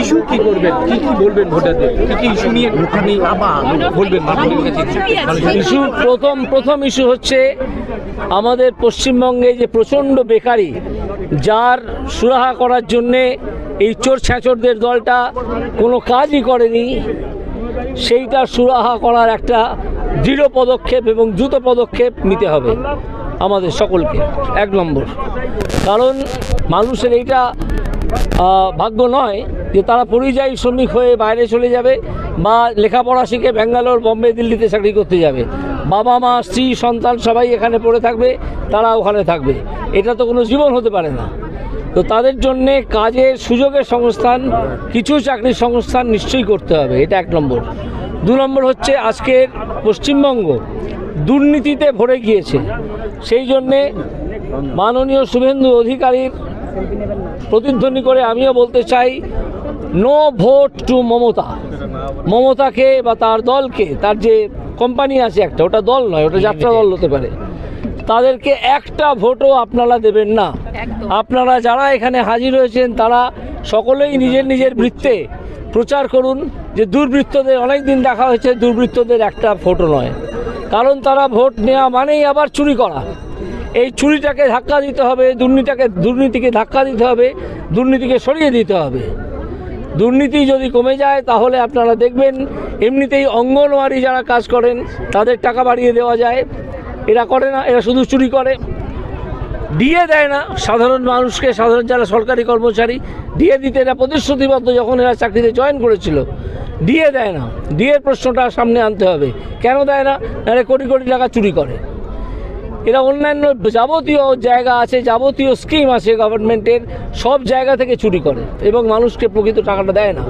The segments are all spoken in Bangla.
ইস্যু কি করবেন কি কি বলবেন ভোটারদের কি কি ইস্যু নিয়ে বলবেন ইস্যু প্রথম প্রথম ইস্যু হচ্ছে আমাদের পশ্চিমবঙ্গে যে প্রচণ্ড বেকারি, যার সুরাহা করার জন্যে এই চোর ছ্যাঁচোরদের দলটা কোনো কাজই করেনি, সেইটা সুরাহা করার একটা দৃঢ় পদক্ষেপ এবং দ্রুত পদক্ষেপ নিতে হবে আমাদের সকলকে। এক নম্বর। কারণ মানুষের এইটা ভাগ্য নয় যে তারা পরিযায়ী শ্রমিক হয়ে বাইরে চলে যাবে বা লেখাপড়া শিখে ব্যাঙ্গালোর, বম্বে, দিল্লিতে চাকরি করতে যাবে। বাবা মা, স্ত্রী, সন্তান সবাই এখানে পড়ে থাকবে, তারা ওখানে থাকবে। এটা তো কোনো জীবন হতে পারে না। তো তাদের জন্যে কাজের সুযোগের সংস্থান, কিছু চাকরির সংস্থান নিশ্চয়ই করতে হবে। এটা এক নম্বর। দু নম্বর হচ্ছে আজকের পশ্চিমবঙ্গ দুর্নীতিতে ভরে গিয়েছে। সেই জন্যে মাননীয় শুভেন্দু অধিকারীর প্রতিধ্বনি করে আমিও বলতে চাই নো ভোট টু মমতা। মমতাকে বা তার দলকে তার যে কোম্পানি আছে একটা ওটা দল নয় ওটা যাত্রা দল হতে পারে। তাদেরকে একটা ভোটও আপনারা দেবেন না। আপনারা যারা এখানে হাজির হয়েছেন তারা সকলেই নিজের নিজের বৃত্তে প্রচার করুন যে দুর্বৃত্তদের অনেক দিন দেখা হয়েছে দুর্বৃত্তদের একটা ভোটও নয়। কারণ তারা ভোট নেওয়া মানেই আবার চুরি করা। এই চুরিটাকে ধাক্কা দিতে হবে, দুর্নীতিটাকে, দুর্নীতিকে ধাক্কা দিতে হবে, দুর্নীতিকে সরিয়ে দিতে হবে। দুর্নীতি যদি কমে যায়, তাহলে আপনারা দেখবেন এমনিতেই অঙ্গনওয়াড়ি যারা কাজ করেন, তাদের টাকা বাড়িয়ে দেওয়া যায়। এরা করে না, এরা শুধু চুরি করে। দিয়ে দেয় না। সাধারণ মানুষকে, সাধারণ যারা সরকারি কর্মচারী, দিয়ে দিতে এরা প্রতিশ্রুতিবদ্ধ যখন এরা চাকরিতে জয়েন করেছিল। দিয়ে দেয় না। ডিএর প্রশ্নটা সামনে আনতে হবে। কেন দেয় না? এরা কোটি কোটি টাকা চুরি করে। এরা অন্যান্য যাবতীয় জায়গা আছে, যাবতীয় স্কিম আছে গভর্নমেন্টের সব জায়গা থেকে চুরি করে এবং মানুষকে প্রকৃত টাকাটা দেয় না।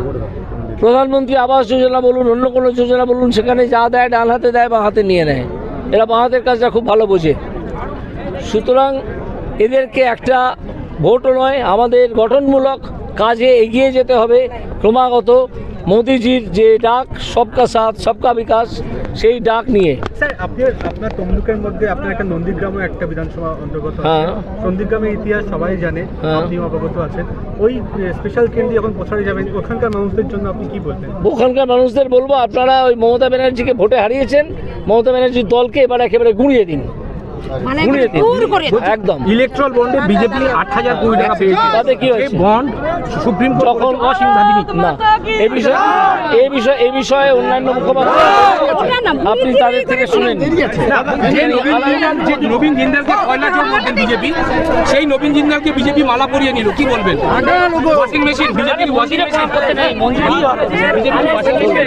প্রধানমন্ত্রী আবাস যোজনা বলুন, অন্য কোনো যোজনা বলুন, সেখানে যা দেয় ডান হাতে দেয় বা হাতে নিয়ে নেয়। এরা বাঁ হাতের কাজটা খুব ভালো বোঝে। সুতরাং এদেরকে একটা ভোটও নয় আমাদের গঠনমূলক কাজে এগিয়ে যেতে হবে। ক্রমাগত মোদিজির যে ডাক সবকা সাথ সবকা বিকাশ সেই ডাক নিয়ে। স্যার আপনার আপনার তমলুকের মধ্যে আপনার একটা নন্দীগ্রামও একটা বিধানসভা অন্তর্গত হ্যাঁ। নন্দীগ্রামের ইতিহাস সবাই জানে হ্যাঁ। অবগত আছেন। ওই স্পেশাল ট্রেন যখন প্রচারে যাবেন ওখানকার মানুষদের জন্য আপনি কি বলবেন? ওখানকার মানুষদের বলব আপনারা ওই মমতা ব্যানার্জিকে ভোটে হারিয়েছেন মমতা ব্যানার্জির দলকে এবার একেবারে গুঁড়িয়ে দিন। মানে দূর করে একদম ইলেকট্রাল বন্ডে বিজেপি আট হাজার কোটি টাকা পেয়েছে তাতে কি হয়েছে? সেই বন্ড সুপ্রিম কোর্ট তখন বলেছে অসাংবিধানিক না এই বিষয়ে এই বিষয়ে এই বিষয়ে অন্যান্য মুখপাত্র আপনি তাদের থেকে শুনে নিন যে নবীন জিন্দালকে কয়লা চোর করতেন বিজেপি সেই নবীন জিন্দালকে বিজেপি মালা পরিয়ে নিল কি বলবেন washing machine BJP washing machine BJP washing machine